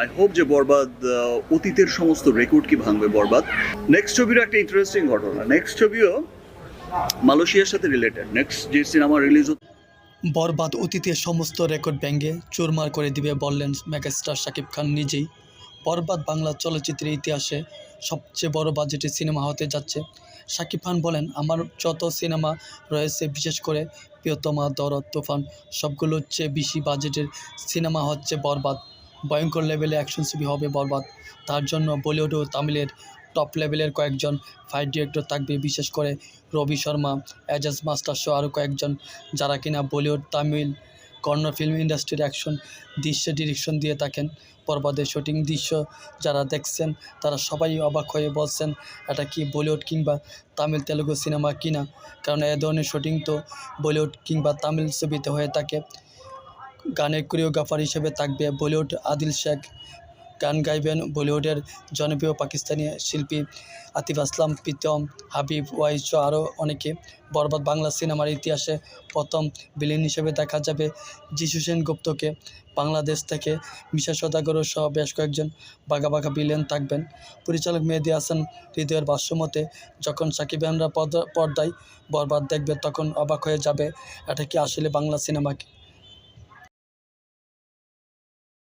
I hope যে বরবাদ অতীতের সমস্ত রেকর্ড কি ভাঙবে বরবাদ। নেক্সট ছবির একটা ইন্টারেস্টিং ঘটনা। নেক্সট ছবিও মালয়েশিয়ার সাথে রিলেটেড নেক্সট যে সিনেমা রিলিজ বরবাদ অতীতের সমস্ত রেকর্ড ব্যাঙ্গে চুরমার করে দিবে বললেন মেগাস্টার শাকিব খান নিজেই। বরবাদ বাংলা চলচ্চিত্রের ইতিহাসে সবচেয়ে বড় বাজেটের সিনেমা হতে যাচ্ছে। শাকিব খান বলেন, আমার যত সিনেমা রয়েছে, বিশেষ করে প্রিয়তমা, দরদ, তুফান, সবগুলোর চেয়ে বেশি বাজেটের সিনেমা হচ্ছে বরবাদ। ভয়ঙ্কর লেভেলে অ্যাকশন ছবি হবে বরবাদ। তার জন্য বলিউড ও তামিলের টপ লেভেলের কয়েকজন ফাইট ডিরেক্টর থাকবে, বিশেষ করে রবি শর্মা এজাজ মাস্টার সহ আরও কয়েকজন যারা কিনা বলিউড তামিল কন্নড় ফিল্ম ইন্ডাস্ট্রির অ্যাকশন দৃশ্যে ডিরেকশন দিয়ে থাকেন। বরবাদের শুটিং দৃশ্য যারা দেখছেন, তারা সবাই অবাক হয়ে বলছেন, এটা কি বলিউড কিংবা তামিল তেলুগু সিনেমা কিনা? কারণ এ ধরনের শুটিং তো বলিউড কিংবা তামিল ছবিতে হয়ে থাকে। গানের কোরিওগ্রাফার হিসেবে থাকবে বলিউড আদিল শেখ। গান গাইবেন বলিউডের জনপ্রিয় পাকিস্তানি শিল্পী আতিফ আসলাম, প্রীতম, হাবিব, ওয়াইজ আরও অনেকে। বরবাদ বাংলা সিনেমার ইতিহাসে প্রথম বিলেন হিসেবে দেখা যাবে যিশু সেন গুপ্তকে। বাংলাদেশ থেকে মিশা সদাগর সহ বেশ কয়েকজন বাঘা বাঘা বিলেন থাকবেন। পরিচালক মেহেদি হাসান হৃদয়ের ভাষ্যমতে, যখন সাকিব খানরা পর্দা- পর্দায় বরবাদ দেখবে, তখন অবাক হয়ে যাবে এটা কি আসলে বাংলা সিনেমা কি?